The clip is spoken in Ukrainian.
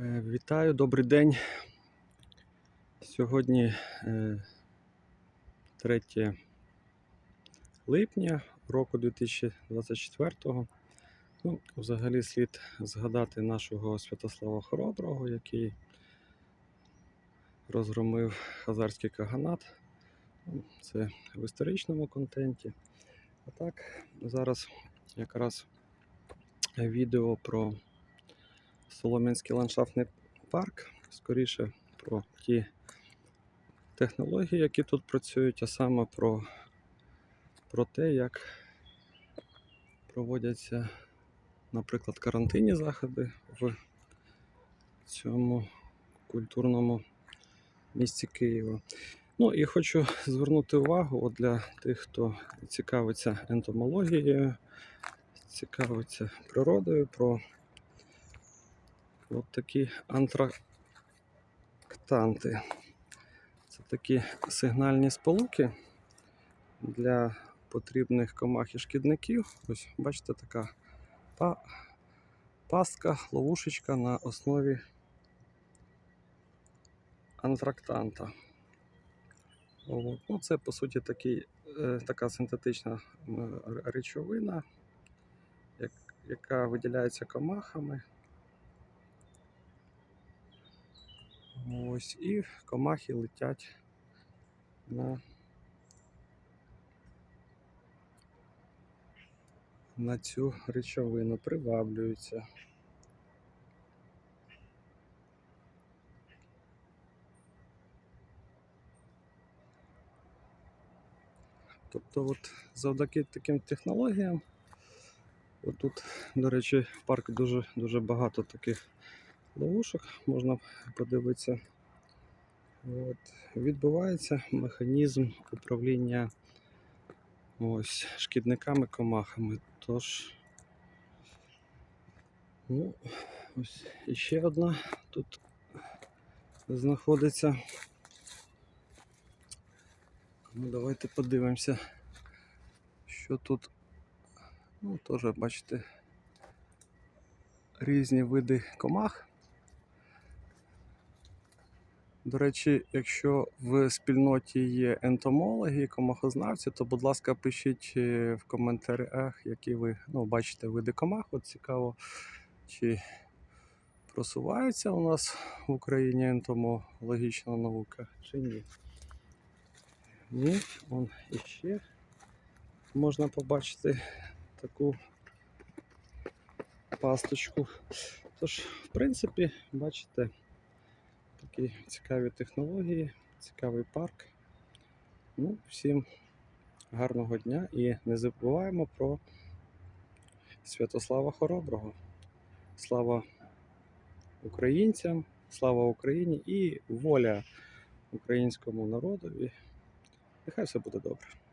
Е, Вітаю, добрий день. Сьогодні е, 3 липня року 2024. Ну, взагалі слід згадати нашого Святослава Хороброго, який розгромив хазарський каганат. Ну, Це в історичному контенті. А так, зараз якраз відео про Солом'янський ландшафтний парк, скоріше про ті технології, які тут працюють, а саме про, про те, як проводяться, наприклад, карантинні заходи в цьому культурному місті Києва. Ну і хочу звернути увагу от для тих, хто цікавиться ентомологією, цікавиться природою, про От такі антрактанти. Це такі сигнальні сполуки для потрібних комах і шкідників. Ось бачите, така па- пастка, ловушечка на основі антрактанта. Ну, це по суті такий, е, така синтетична речовина, яка виділяється комахами. Ось і комахи летять на, на цю речовину, приваблюються. Тобто, от завдяки таким технологіям, отут, до речі, в парку дуже, дуже багато таких ловушок, можна подивитися. От. Відбувається механізм управління ось, шкідниками, комахами. Тож, ну, ось іще одна тут знаходиться. Ну, давайте подивимося, що тут. Ну, теж бачите, різні види комах. До речі, якщо в спільноті є ентомологи комахознавці, то, будь ласка, пишіть е, в коментарях, які ви ну, бачите види комах. От цікаво, чи просувається у нас в Україні ентомологічна наука, чи ні. Ні, вон іще можна побачити таку пасточку. Тож, в принципі, бачите, такі цікаві технології, цікавий парк. Ну, всім гарного дня і не забуваємо про Святослава Хороброго. Слава українцям, слава Україні і воля українському народові. Нехай все буде добре.